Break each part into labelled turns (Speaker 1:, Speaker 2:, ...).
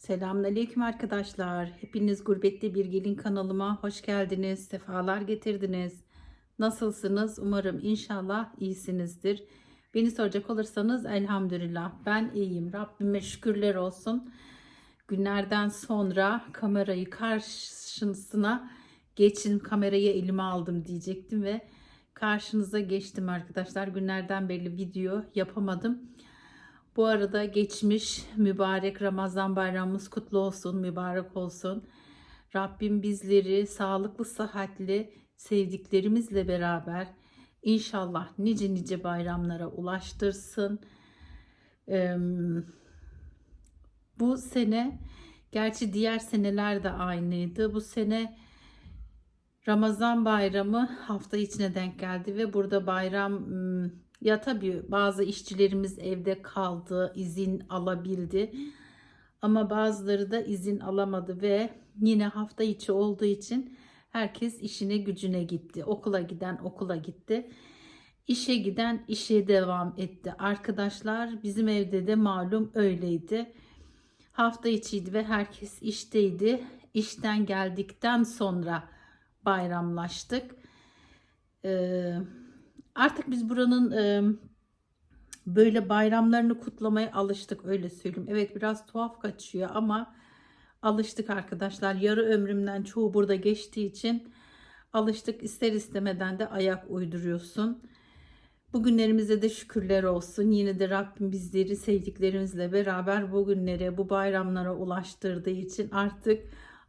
Speaker 1: Selamünaleyküm arkadaşlar. Hepiniz Gurbette Bir Gelin kanalıma hoş geldiniz. Sefalar getirdiniz. Nasılsınız? Umarım inşallah iyisinizdir. Beni soracak olursanız elhamdülillah ben iyiyim. Rabbime şükürler olsun. Günlerden sonra kamerayı karşısına geçin kamerayı elime aldım diyecektim ve karşınıza geçtim arkadaşlar. Günlerden beri video yapamadım. Bu arada geçmiş mübarek Ramazan bayramımız kutlu olsun, mübarek olsun. Rabbim bizleri sağlıklı, sıhhatli, sevdiklerimizle beraber inşallah nice nice bayramlara ulaştırsın. Ee, bu sene, gerçi diğer seneler de aynıydı. Bu sene Ramazan bayramı hafta içine denk geldi ve burada bayram ya tabii bazı işçilerimiz evde kaldı, izin alabildi. Ama bazıları da izin alamadı ve yine hafta içi olduğu için herkes işine gücüne gitti. Okula giden okula gitti. İşe giden işe devam etti. Arkadaşlar bizim evde de malum öyleydi. Hafta içiydi ve herkes işteydi. İşten geldikten sonra bayramlaştık. Ee, artık biz buranın e, böyle bayramlarını kutlamaya alıştık öyle söyleyeyim. Evet biraz tuhaf kaçıyor ama alıştık arkadaşlar. Yarı ömrümden çoğu burada geçtiği için alıştık. İster istemeden de ayak uyduruyorsun. Bugünlerimize de şükürler olsun. Yine de Rabbim bizleri sevdiklerimizle beraber bugünlere, bu bayramlara ulaştırdığı için artık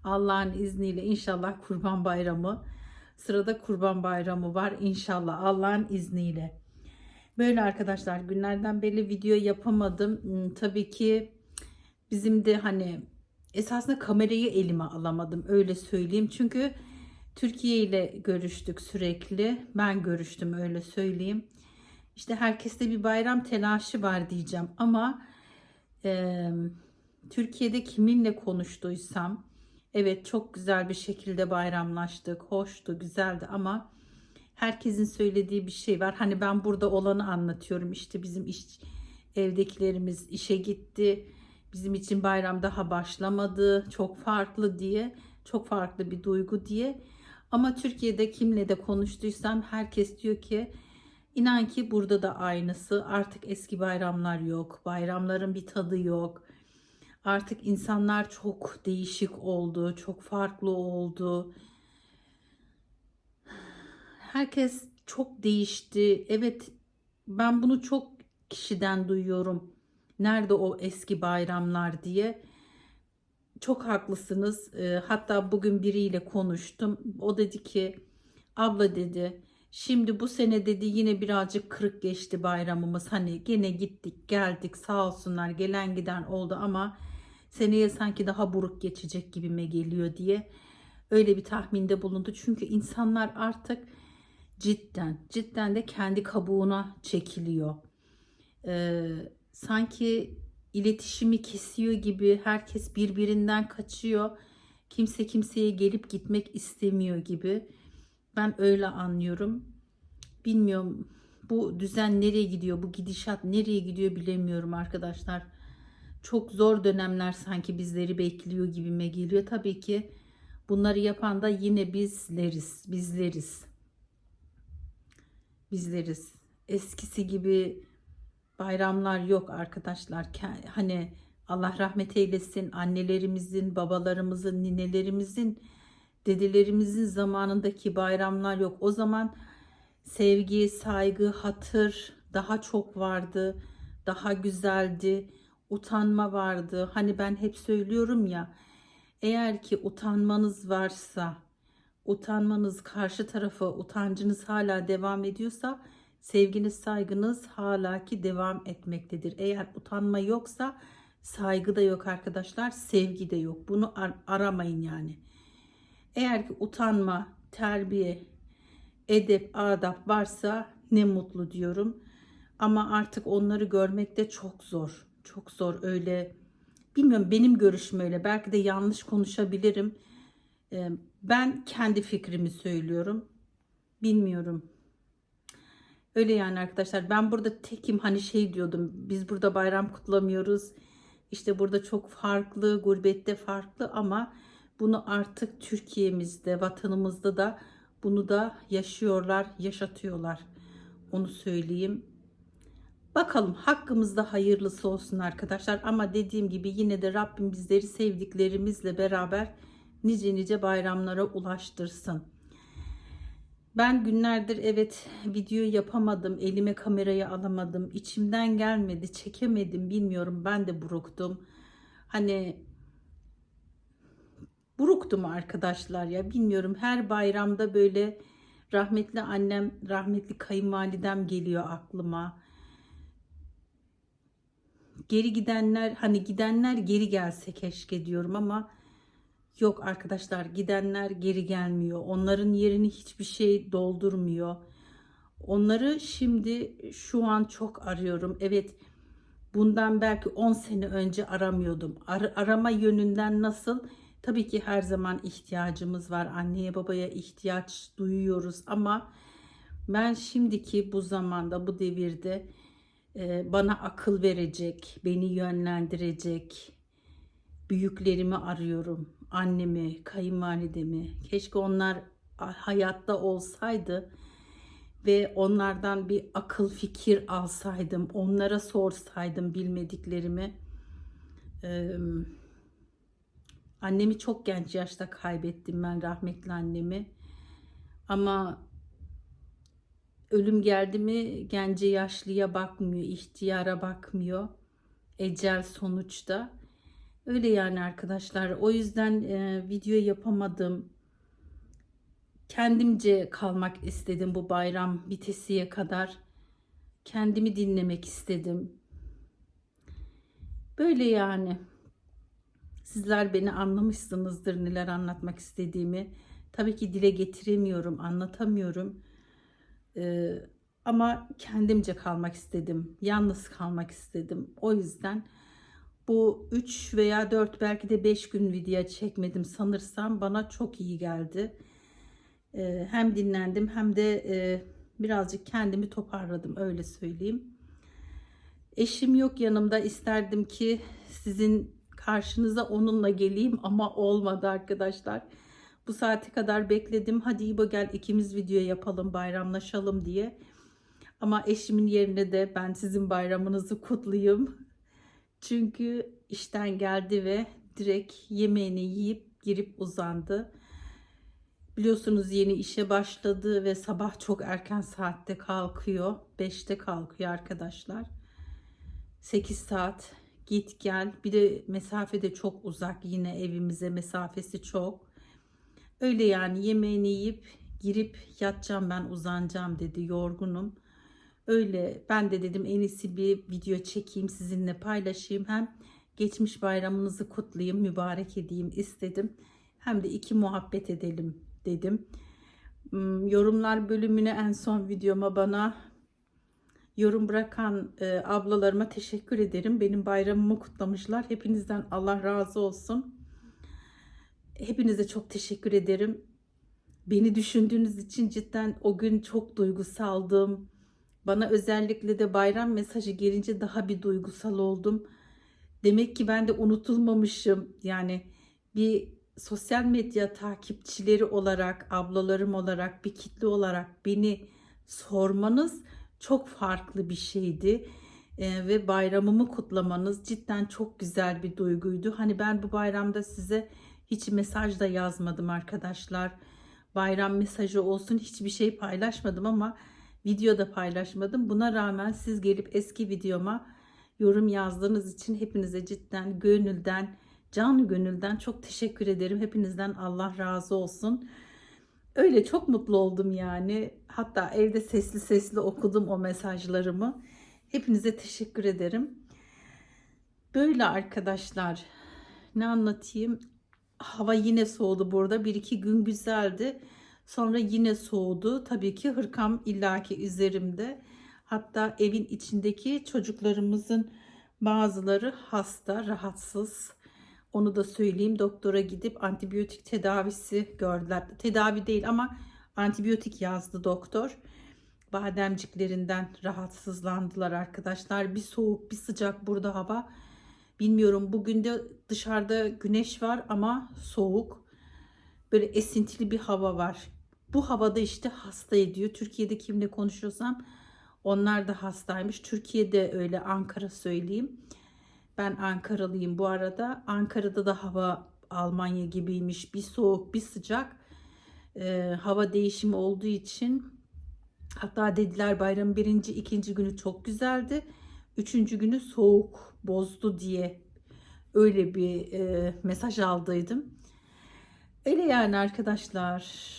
Speaker 1: Allah'ın izniyle inşallah Kurban Bayramı Sırada Kurban Bayramı var inşallah Allah'ın izniyle. Böyle arkadaşlar günlerden beri video yapamadım. Hmm, Tabii ki bizim de hani esasında kamerayı elime alamadım öyle söyleyeyim. Çünkü Türkiye ile görüştük sürekli. Ben görüştüm öyle söyleyeyim. İşte herkeste bir bayram telaşı var diyeceğim ama e, Türkiye'de kiminle konuştuysam Evet çok güzel bir şekilde bayramlaştık. Hoştu, güzeldi ama herkesin söylediği bir şey var. Hani ben burada olanı anlatıyorum. İşte bizim iş evdekilerimiz işe gitti. Bizim için bayram daha başlamadı. Çok farklı diye. Çok farklı bir duygu diye. Ama Türkiye'de kimle de konuştuysam herkes diyor ki inan ki burada da aynısı. Artık eski bayramlar yok. Bayramların bir tadı yok Artık insanlar çok değişik oldu, çok farklı oldu. Herkes çok değişti. Evet, ben bunu çok kişiden duyuyorum. Nerede o eski bayramlar diye. Çok haklısınız. Ee, hatta bugün biriyle konuştum. O dedi ki, abla dedi, Şimdi bu sene dedi yine birazcık kırık geçti bayramımız. Hani gene gittik geldik sağ olsunlar gelen giden oldu ama seneye sanki daha buruk geçecek gibime geliyor diye öyle bir tahminde bulundu. Çünkü insanlar artık cidden cidden de kendi kabuğuna çekiliyor. Ee, sanki iletişimi kesiyor gibi herkes birbirinden kaçıyor. Kimse kimseye gelip gitmek istemiyor gibi. Ben öyle anlıyorum. Bilmiyorum bu düzen nereye gidiyor, bu gidişat nereye gidiyor bilemiyorum arkadaşlar çok zor dönemler sanki bizleri bekliyor gibime geliyor. Tabii ki bunları yapan da yine bizleriz, bizleriz. Bizleriz. Eskisi gibi bayramlar yok arkadaşlar. Hani Allah rahmet eylesin annelerimizin, babalarımızın, ninelerimizin, dedelerimizin zamanındaki bayramlar yok. O zaman sevgi, saygı, hatır daha çok vardı, daha güzeldi utanma vardı. Hani ben hep söylüyorum ya eğer ki utanmanız varsa utanmanız karşı tarafa utancınız hala devam ediyorsa sevginiz saygınız hala ki devam etmektedir. Eğer utanma yoksa saygı da yok arkadaşlar sevgi de yok. Bunu ar- aramayın yani. Eğer ki utanma, terbiye, edep, adap varsa ne mutlu diyorum. Ama artık onları görmek de çok zor. Çok zor öyle. Bilmiyorum benim görüşüm öyle. Belki de yanlış konuşabilirim. Ee, ben kendi fikrimi söylüyorum. Bilmiyorum. Öyle yani arkadaşlar. Ben burada tekim hani şey diyordum. Biz burada bayram kutlamıyoruz. İşte burada çok farklı, gurbette farklı ama bunu artık Türkiye'mizde, vatanımızda da bunu da yaşıyorlar, yaşatıyorlar. Onu söyleyeyim. Bakalım hakkımızda hayırlısı olsun arkadaşlar. Ama dediğim gibi yine de Rabbim bizleri sevdiklerimizle beraber nice nice bayramlara ulaştırsın. Ben günlerdir evet video yapamadım. Elime kamerayı alamadım. içimden gelmedi. Çekemedim. Bilmiyorum. Ben de buruktum. Hani buruktum arkadaşlar ya. Bilmiyorum. Her bayramda böyle rahmetli annem, rahmetli kayınvalidem geliyor aklıma. Geri gidenler hani gidenler geri gelse keşke diyorum ama Yok arkadaşlar gidenler geri gelmiyor. Onların yerini hiçbir şey doldurmuyor. Onları şimdi şu an çok arıyorum. Evet bundan belki 10 sene önce aramıyordum. Ar- arama yönünden nasıl? Tabii ki her zaman ihtiyacımız var. Anneye babaya ihtiyaç duyuyoruz ama ben şimdiki bu zamanda bu devirde bana akıl verecek, beni yönlendirecek büyüklerimi arıyorum annemi, kayınvalidemi. Keşke onlar hayatta olsaydı ve onlardan bir akıl fikir alsaydım, onlara sorsaydım bilmediklerimi. Ee, annemi çok genç yaşta kaybettim ben rahmetli annemi. Ama ölüm geldi mi gence yaşlıya bakmıyor, ihtiyara bakmıyor. Ecel sonuçta. Öyle yani arkadaşlar. O yüzden e, video yapamadım. Kendimce kalmak istedim bu bayram bitesiye kadar. Kendimi dinlemek istedim. Böyle yani. Sizler beni anlamışsınızdır neler anlatmak istediğimi. Tabii ki dile getiremiyorum, anlatamıyorum. Ee, ama kendimce kalmak istedim. Yalnız kalmak istedim. O yüzden bu 3 veya 4 belki de 5 gün video çekmedim sanırsam bana çok iyi geldi. Ee, hem dinlendim hem de e, birazcık kendimi toparladım öyle söyleyeyim. Eşim yok yanımda isterdim ki sizin karşınıza onunla geleyim ama olmadı arkadaşlar. Bu saate kadar bekledim. Hadi İbo gel ikimiz video yapalım bayramlaşalım diye. Ama eşimin yerine de ben sizin bayramınızı kutlayayım. Çünkü işten geldi ve direkt yemeğini yiyip girip uzandı. Biliyorsunuz yeni işe başladı ve sabah çok erken saatte kalkıyor. 5'te kalkıyor arkadaşlar. 8 saat git gel. Bir de mesafe de çok uzak yine evimize mesafesi çok. Öyle yani yemeğini yiyip girip yatacağım ben uzanacağım dedi yorgunum. Öyle ben de dedim en iyisi bir video çekeyim sizinle paylaşayım. Hem geçmiş bayramınızı kutlayayım, mübarek edeyim istedim. Hem de iki muhabbet edelim dedim. Hmm, yorumlar bölümüne en son videoma bana yorum bırakan e, ablalarıma teşekkür ederim. Benim bayramımı kutlamışlar. Hepinizden Allah razı olsun. Hepinize çok teşekkür ederim. Beni düşündüğünüz için cidden o gün çok duygusaldım. Bana özellikle de bayram mesajı gelince daha bir duygusal oldum. Demek ki ben de unutulmamışım. Yani bir sosyal medya takipçileri olarak, ablalarım olarak, bir kitle olarak beni sormanız çok farklı bir şeydi. Ee, ve bayramımı kutlamanız cidden çok güzel bir duyguydu. Hani ben bu bayramda size hiç mesaj da yazmadım arkadaşlar. Bayram mesajı olsun hiçbir şey paylaşmadım ama videoda paylaşmadım. Buna rağmen siz gelip eski videoma yorum yazdığınız için hepinize cidden gönülden, canı gönülden çok teşekkür ederim. Hepinizden Allah razı olsun. Öyle çok mutlu oldum yani. Hatta evde sesli sesli okudum o mesajlarımı. Hepinize teşekkür ederim. Böyle arkadaşlar. Ne anlatayım? Hava yine soğudu burada. Bir iki gün güzeldi. Sonra yine soğudu. Tabii ki hırkam illaki üzerimde. Hatta evin içindeki çocuklarımızın bazıları hasta, rahatsız. Onu da söyleyeyim. Doktora gidip antibiyotik tedavisi gördüler. Tedavi değil ama antibiyotik yazdı doktor. Bademciklerinden rahatsızlandılar arkadaşlar. Bir soğuk, bir sıcak burada hava. Bilmiyorum bugün de dışarıda güneş var ama soğuk. Böyle esintili bir hava var. Bu havada işte hasta ediyor. Türkiye'de kimle konuşuyorsam onlar da hastaymış. Türkiye'de öyle Ankara söyleyeyim. Ben Ankaralıyım bu arada. Ankara'da da hava Almanya gibiymiş. Bir soğuk bir sıcak. Ee, hava değişimi olduğu için hatta dediler bayramın birinci ikinci günü çok güzeldi. Üçüncü günü soğuk bozdu diye öyle bir e, mesaj aldıydım. Öyle yani arkadaşlar.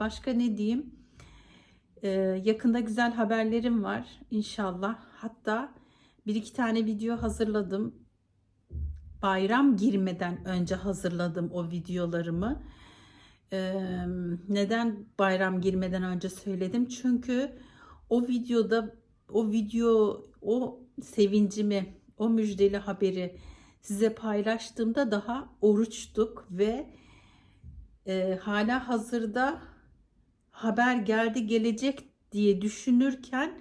Speaker 1: Başka ne diyeyim? Ee, yakında güzel haberlerim var inşallah. Hatta bir iki tane video hazırladım. Bayram girmeden önce hazırladım o videolarımı. Ee, neden bayram girmeden önce söyledim? Çünkü o videoda o video o sevincimi, o müjdeli haberi size paylaştığımda daha oruçtuk ve e, hala hazırda haber geldi gelecek diye düşünürken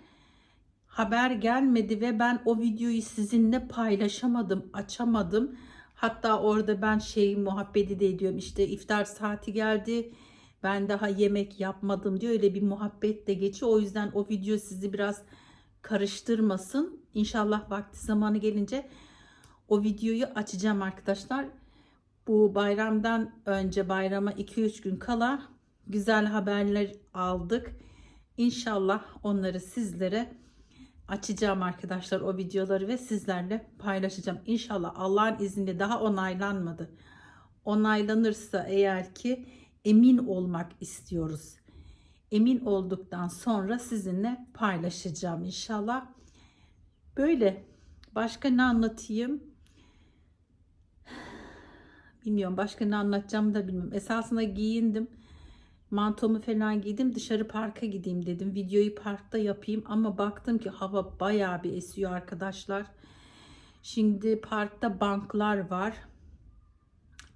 Speaker 1: haber gelmedi ve ben o videoyu sizinle paylaşamadım, açamadım. Hatta orada ben şey muhabbeti de ediyorum işte iftar saati geldi ben daha yemek yapmadım diye öyle bir muhabbet de geçiyor. O yüzden o video sizi biraz karıştırmasın. İnşallah vakti zamanı gelince o videoyu açacağım arkadaşlar. Bu bayramdan önce bayrama 2-3 gün kala güzel haberler aldık. İnşallah onları sizlere açacağım arkadaşlar o videoları ve sizlerle paylaşacağım. İnşallah Allah'ın izniyle daha onaylanmadı. Onaylanırsa eğer ki emin olmak istiyoruz. Emin olduktan sonra sizinle paylaşacağım inşallah. Böyle başka ne anlatayım? Bilmiyorum başka ne anlatacağımı da bilmiyorum. Esasında giyindim. Mantomu falan giydim. Dışarı parka gideyim dedim. Videoyu parkta yapayım ama baktım ki hava bayağı bir esiyor arkadaşlar. Şimdi parkta banklar var.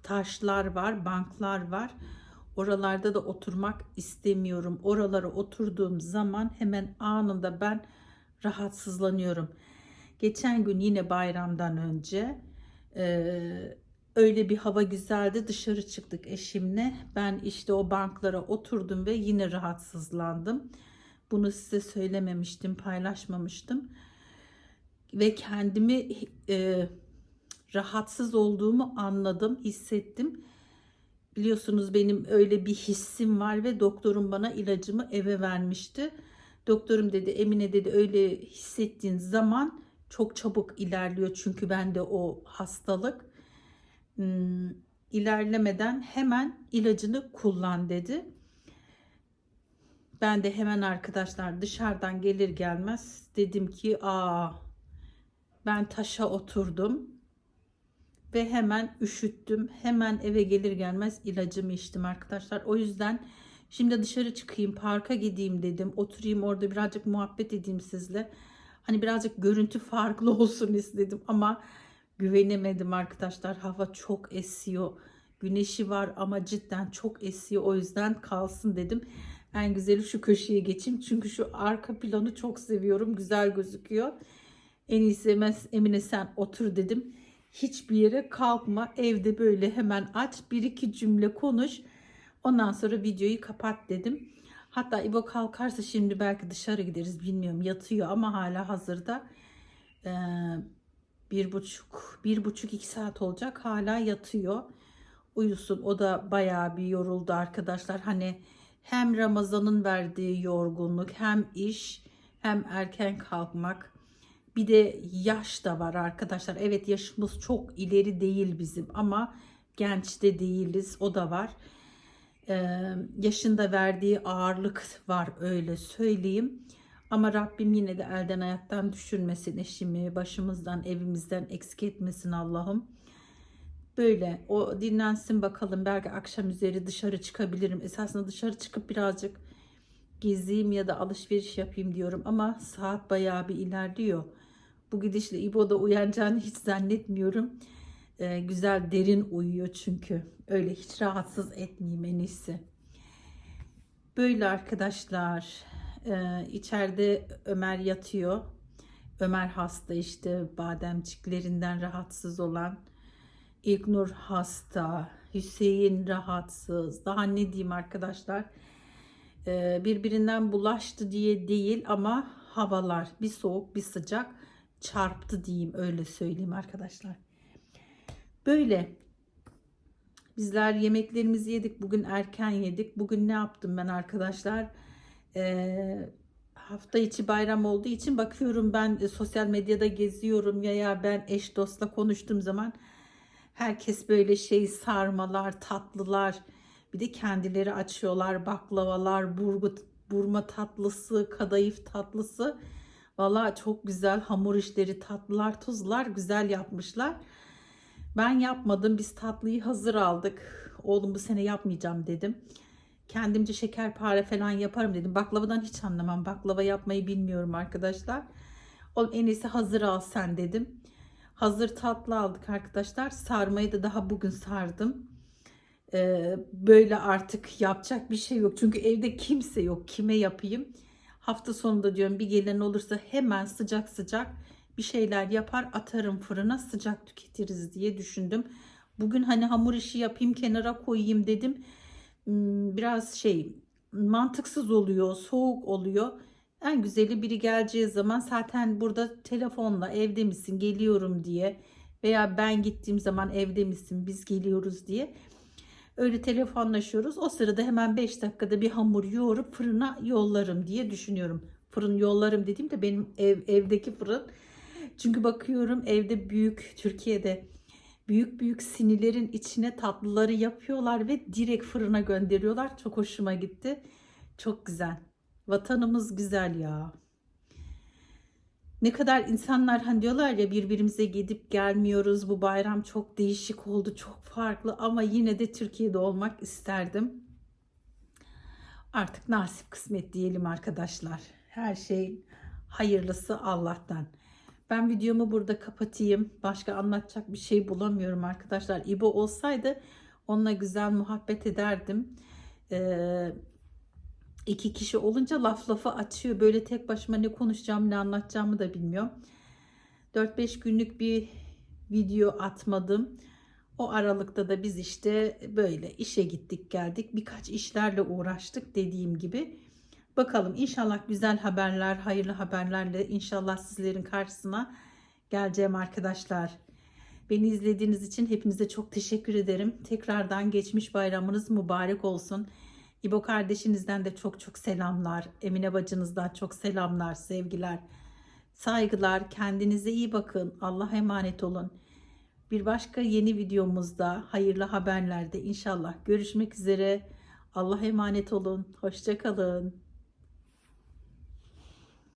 Speaker 1: Taşlar var, banklar var. Oralarda da oturmak istemiyorum. Oralara oturduğum zaman hemen anında ben rahatsızlanıyorum. Geçen gün yine bayramdan önce e, öyle bir hava güzeldi. Dışarı çıktık eşimle. Ben işte o banklara oturdum ve yine rahatsızlandım. Bunu size söylememiştim, paylaşmamıştım. Ve kendimi e, rahatsız olduğumu anladım, hissettim. Biliyorsunuz benim öyle bir hissim var ve doktorum bana ilacımı eve vermişti. Doktorum dedi Emine dedi öyle hissettiğin zaman çok çabuk ilerliyor çünkü bende o hastalık hmm, ilerlemeden hemen ilacını kullan dedi. Ben de hemen arkadaşlar dışarıdan gelir gelmez dedim ki aa ben taşa oturdum ve hemen üşüttüm. Hemen eve gelir gelmez ilacımı içtim arkadaşlar. O yüzden şimdi dışarı çıkayım parka gideyim dedim. Oturayım orada birazcık muhabbet edeyim sizle. Hani birazcık görüntü farklı olsun istedim ama güvenemedim arkadaşlar. Hava çok esiyor. Güneşi var ama cidden çok esiyor. O yüzden kalsın dedim. En güzeli şu köşeye geçeyim. Çünkü şu arka planı çok seviyorum. Güzel gözüküyor. En iyisi Emine sen otur dedim. Hiçbir yere kalkma. Evde böyle hemen aç. Bir iki cümle konuş. Ondan sonra videoyu kapat dedim. Hatta İbo kalkarsa şimdi belki dışarı gideriz bilmiyorum. Yatıyor ama hala hazırda. Ee, bir buçuk, bir buçuk iki saat olacak. Hala yatıyor. Uyusun. O da bayağı bir yoruldu arkadaşlar. Hani hem Ramazan'ın verdiği yorgunluk hem iş hem erken kalkmak. Bir de yaş da var arkadaşlar. Evet yaşımız çok ileri değil bizim ama genç de değiliz. O da var. Ee, yaşında verdiği ağırlık var öyle söyleyeyim. Ama Rabbim yine de elden ayaktan düşürmesin eşimi, başımızdan, evimizden eksik etmesin Allah'ım. Böyle o dinlensin bakalım. Belki akşam üzeri dışarı çıkabilirim. Esasında dışarı çıkıp birazcık gezeyim ya da alışveriş yapayım diyorum. Ama saat bayağı bir ilerliyor. Bu gidişle İbo da uyanacağını hiç zannetmiyorum. Ee, güzel derin uyuyor çünkü. Öyle hiç rahatsız etmeyeyim en iyisi. Böyle arkadaşlar. Ee, içeride Ömer yatıyor. Ömer hasta işte bademciklerinden rahatsız olan. İlknur hasta. Hüseyin rahatsız. Daha ne diyeyim arkadaşlar. Ee, birbirinden bulaştı diye değil ama havalar bir soğuk bir sıcak çarptı diyeyim öyle söyleyeyim arkadaşlar. Böyle bizler yemeklerimizi yedik bugün erken yedik. Bugün ne yaptım ben arkadaşlar? Ee, hafta içi bayram olduğu için bakıyorum ben e, sosyal medyada geziyorum ya ya ben eş dostla konuştuğum zaman herkes böyle şey sarmalar, tatlılar bir de kendileri açıyorlar baklavalar, burgu, burma tatlısı, kadayıf tatlısı. Valla çok güzel hamur işleri, tatlılar, tuzlar güzel yapmışlar. Ben yapmadım. Biz tatlıyı hazır aldık. Oğlum bu sene yapmayacağım dedim. Kendimce şekerpare falan yaparım dedim. Baklavadan hiç anlamam. Baklava yapmayı bilmiyorum arkadaşlar. Oğlum en iyisi hazır al sen dedim. Hazır tatlı aldık arkadaşlar. Sarmayı da daha bugün sardım. Ee, böyle artık yapacak bir şey yok. Çünkü evde kimse yok. Kime yapayım? Hafta sonunda diyorum bir gelen olursa hemen sıcak sıcak bir şeyler yapar atarım fırına sıcak tüketiriz diye düşündüm. Bugün hani hamur işi yapayım kenara koyayım dedim. Hmm, Biraz şey mantıksız oluyor, soğuk oluyor. En güzeli biri geleceği zaman zaten burada telefonla evde misin geliyorum diye veya ben gittiğim zaman evde misin biz geliyoruz diye öyle telefonlaşıyoruz. O sırada hemen 5 dakikada bir hamur yoğurup fırına yollarım diye düşünüyorum. Fırın yollarım dediğimde benim ev, evdeki fırın. Çünkü bakıyorum evde büyük Türkiye'de büyük büyük sinilerin içine tatlıları yapıyorlar ve direkt fırına gönderiyorlar. Çok hoşuma gitti. Çok güzel. Vatanımız güzel ya. Ne kadar insanlar hani diyorlar ya birbirimize gidip gelmiyoruz. Bu bayram çok değişik oldu, çok farklı ama yine de Türkiye'de olmak isterdim. Artık nasip kısmet diyelim arkadaşlar. Her şey hayırlısı Allah'tan. Ben videomu burada kapatayım. Başka anlatacak bir şey bulamıyorum arkadaşlar. İbo olsaydı onunla güzel muhabbet ederdim. Ee, iki kişi olunca laf lafı açıyor. Böyle tek başıma ne konuşacağım ne anlatacağımı da bilmiyorum. 4-5 günlük bir video atmadım. O aralıkta da biz işte böyle işe gittik geldik. Birkaç işlerle uğraştık dediğim gibi. Bakalım inşallah güzel haberler, hayırlı haberlerle inşallah sizlerin karşısına geleceğim arkadaşlar. Beni izlediğiniz için hepinize çok teşekkür ederim. Tekrardan geçmiş bayramınız mübarek olsun. İbo kardeşinizden de çok çok selamlar. Emine bacınızdan çok selamlar, sevgiler. Saygılar. Kendinize iyi bakın. Allah'a emanet olun. Bir başka yeni videomuzda, hayırlı haberlerde inşallah görüşmek üzere. Allah'a emanet olun. Hoşçakalın.